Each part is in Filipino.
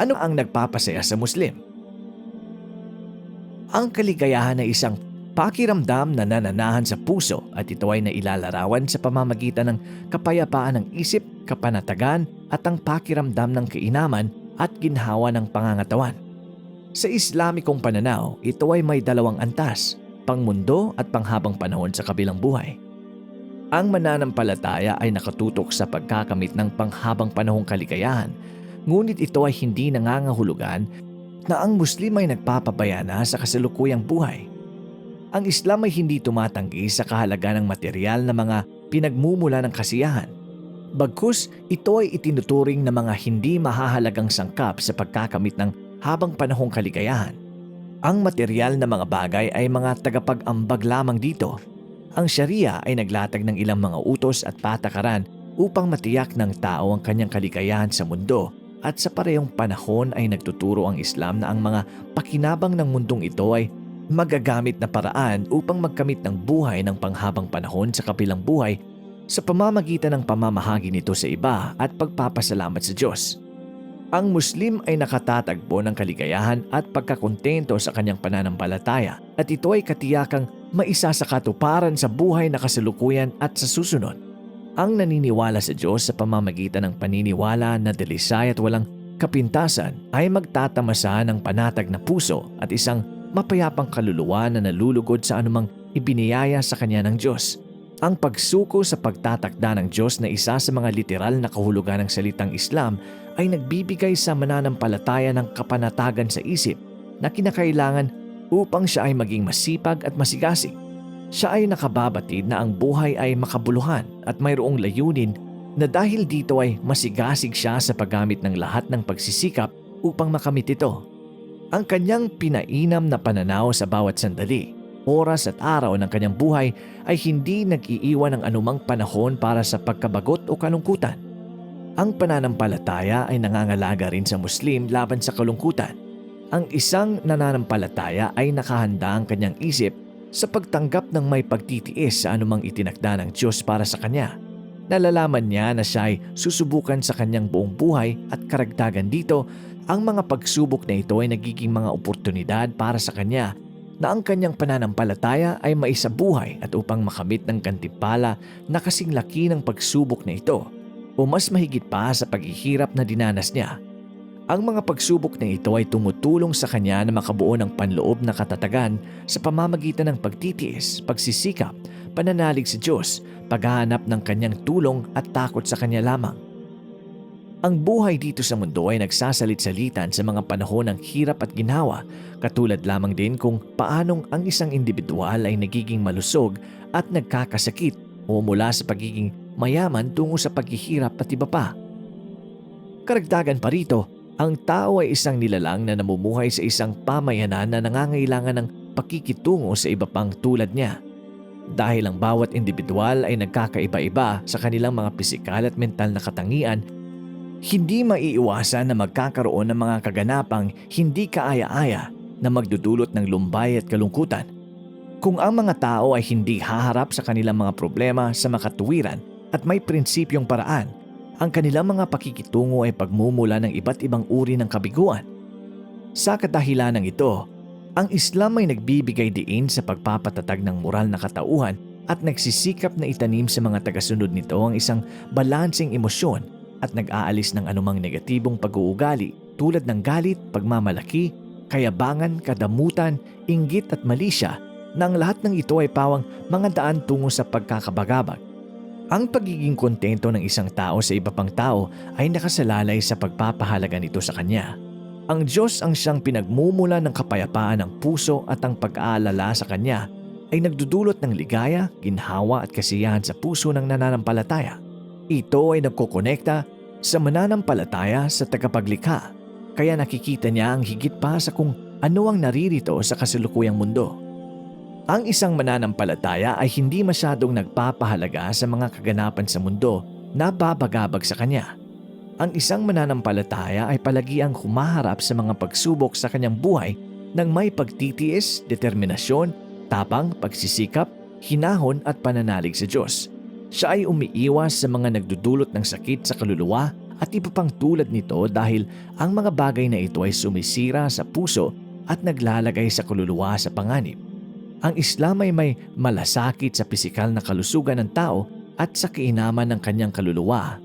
Ano ang nagpapasaya sa Muslim? Ang kaligayahan ay isang pakiramdam na nananahan sa puso at ito ay nailalarawan sa pamamagitan ng kapayapaan ng isip, kapanatagan at ang pakiramdam ng kainaman at ginhawa ng pangangatawan. Sa Islamikong pananaw, ito ay may dalawang antas, pangmundo at panghabang panahon sa kabilang buhay. Ang mananampalataya ay nakatutok sa pagkakamit ng panghabang panahong kaligayahan, ngunit ito ay hindi nangangahulugan na ang Muslim ay nagpapabayana sa kasalukuyang buhay. Ang Islam ay hindi tumatanggi sa kahalaga ng material na mga pinagmumula ng kasiyahan. Bagkus, ito ay itinuturing na mga hindi mahahalagang sangkap sa pagkakamit ng habang panahong kaligayahan. Ang material na mga bagay ay mga tagapag-ambag lamang dito. Ang Sharia ay naglatag ng ilang mga utos at patakaran upang matiyak ng tao ang kanyang kaligayahan sa mundo at sa parehong panahon ay nagtuturo ang Islam na ang mga pakinabang ng mundong ito ay magagamit na paraan upang magkamit ng buhay ng panghabang panahon sa kabilang buhay sa pamamagitan ng pamamahagi nito sa iba at pagpapasalamat sa Diyos. Ang Muslim ay nakatatagpo ng kaligayahan at pagkakontento sa kanyang pananampalataya at ito ay katiyakang maisa sa katuparan sa buhay na kasalukuyan at sa susunod. Ang naniniwala sa Diyos sa pamamagitan ng paniniwala na delisay at walang kapintasan ay magtatamasa ng panatag na puso at isang mapayapang kaluluwa na nalulugod sa anumang ibiniyaya sa kanya ng Diyos. Ang pagsuko sa pagtatakda ng Diyos na isa sa mga literal na kahulugan ng salitang Islam ay nagbibigay sa mananampalataya ng kapanatagan sa isip na kinakailangan upang siya ay maging masipag at masigasig. Siya ay nakababatid na ang buhay ay makabuluhan at mayroong layunin na dahil dito ay masigasig siya sa paggamit ng lahat ng pagsisikap upang makamit ito. Ang kanyang pinainam na pananaw sa bawat sandali, oras at araw ng kanyang buhay ay hindi nag-iiwan ng anumang panahon para sa pagkabagot o kalungkutan. Ang pananampalataya ay nangangalaga rin sa Muslim laban sa kalungkutan. Ang isang nananampalataya ay nakahanda ang kanyang isip sa pagtanggap ng may pagtitiis sa anumang itinakda ng Diyos para sa kanya. Nalalaman niya na siya ay susubukan sa kanyang buong buhay at karagdagan dito ang mga pagsubok na ito ay nagiging mga oportunidad para sa kanya na ang kanyang pananampalataya ay maisabuhay at upang makamit ng gantimpala na kasing laki ng pagsubok na ito o mas mahigit pa sa paghihirap na dinanas niya. Ang mga pagsubok na ito ay tumutulong sa kanya na makabuo ng panloob na katatagan sa pamamagitan ng pagtitiis, pagsisikap, pananalig sa Diyos, paghahanap ng kanyang tulong at takot sa kanya lamang. Ang buhay dito sa mundo ay nagsasalit-salitan sa mga panahon ng hirap at ginawa, katulad lamang din kung paanong ang isang individual ay nagiging malusog at nagkakasakit o mula sa pagiging mayaman tungo sa paghihirap at iba pa. Karagdagan pa rito, ang tao ay isang nilalang na namumuhay sa isang pamayanan na nangangailangan ng pakikitungo sa iba pang tulad niya. Dahil ang bawat individual ay nagkakaiba-iba sa kanilang mga pisikal at mental na katangian hindi maiiwasan na magkakaroon ng mga kaganapang hindi kaaya-aya na magdudulot ng lumbay at kalungkutan. Kung ang mga tao ay hindi haharap sa kanilang mga problema sa makatuwiran at may prinsipyong paraan, ang kanilang mga pakikitungo ay pagmumula ng iba't ibang uri ng kabiguan. Sa kadahilan ng ito, ang Islam ay nagbibigay diin sa pagpapatatag ng moral na katauhan at nagsisikap na itanim sa mga tagasunod nito ang isang balansing emosyon at nag-aalis ng anumang negatibong pag-uugali tulad ng galit, pagmamalaki, kayabangan, kadamutan, inggit at malisya na ang lahat ng ito ay pawang mga daan tungo sa pagkakabagabag. Ang pagiging kontento ng isang tao sa iba pang tao ay nakasalalay sa pagpapahalaga nito sa kanya. Ang Diyos ang siyang pinagmumula ng kapayapaan ng puso at ang pag-aalala sa kanya ay nagdudulot ng ligaya, ginhawa at kasiyahan sa puso ng nananampalataya. Ito ay nagkokonekta sa mananampalataya sa tagapaglikha kaya nakikita niya ang higit pa sa kung ano ang naririto sa kasalukuyang mundo. Ang isang mananampalataya ay hindi masyadong nagpapahalaga sa mga kaganapan sa mundo na babagabag sa kanya. Ang isang mananampalataya ay palagi ang humaharap sa mga pagsubok sa kanyang buhay ng may pagtitiis, determinasyon, tapang, pagsisikap, hinahon at pananalig sa Diyos. Siya ay umiiwas sa mga nagdudulot ng sakit sa kaluluwa at iba pang tulad nito dahil ang mga bagay na ito ay sumisira sa puso at naglalagay sa kaluluwa sa panganib. Ang Islam ay may malasakit sa pisikal na kalusugan ng tao at sa kiinaman ng kanyang kaluluwa.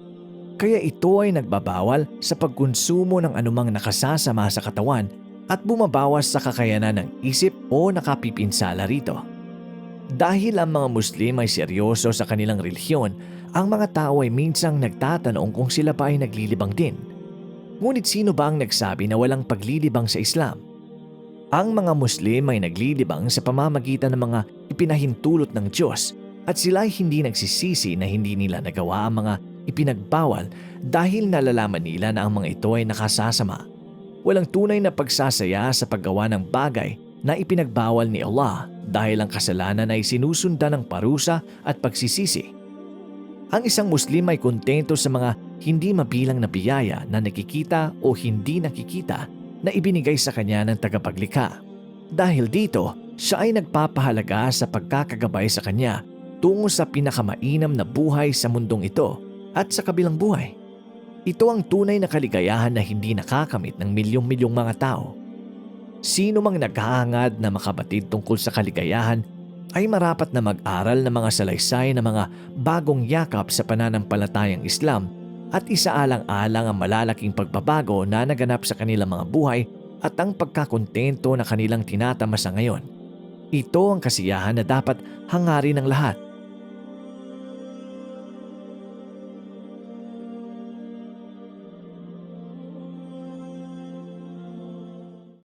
Kaya ito ay nagbabawal sa pagkonsumo ng anumang nakasasama sa katawan at bumabawas sa kakayanan ng isip o nakapipinsala rito. Dahil ang mga Muslim ay seryoso sa kanilang relihiyon, ang mga tao ay minsang nagtatanong kung sila pa ay naglilibang din. Ngunit sino ba ang nagsabi na walang paglilibang sa Islam? Ang mga Muslim ay naglilibang sa pamamagitan ng mga ipinahintulot ng Diyos at sila ay hindi nagsisisi na hindi nila nagawa ang mga ipinagbawal dahil nalalaman nila na ang mga ito ay nakasasama. Walang tunay na pagsasaya sa paggawa ng bagay na ipinagbawal ni Allah dahil ang kasalanan ay sinusundan ng parusa at pagsisisi. Ang isang Muslim ay kontento sa mga hindi mabilang na biyaya na nakikita o hindi nakikita na ibinigay sa kanya ng tagapaglikha. Dahil dito, siya ay nagpapahalaga sa pagkakagabay sa kanya tungo sa pinakamainam na buhay sa mundong ito at sa kabilang buhay. Ito ang tunay na kaligayahan na hindi nakakamit ng milyong-milyong mga tao. Sino mang naghahangad na makabatid tungkol sa kaligayahan ay marapat na mag-aral ng mga salaysay ng mga bagong yakap sa pananampalatayang Islam at isaalang-alang ang malalaking pagbabago na naganap sa kanilang mga buhay at ang pagkakontento na kanilang tinatamasa ngayon. Ito ang kasiyahan na dapat hangarin ng lahat.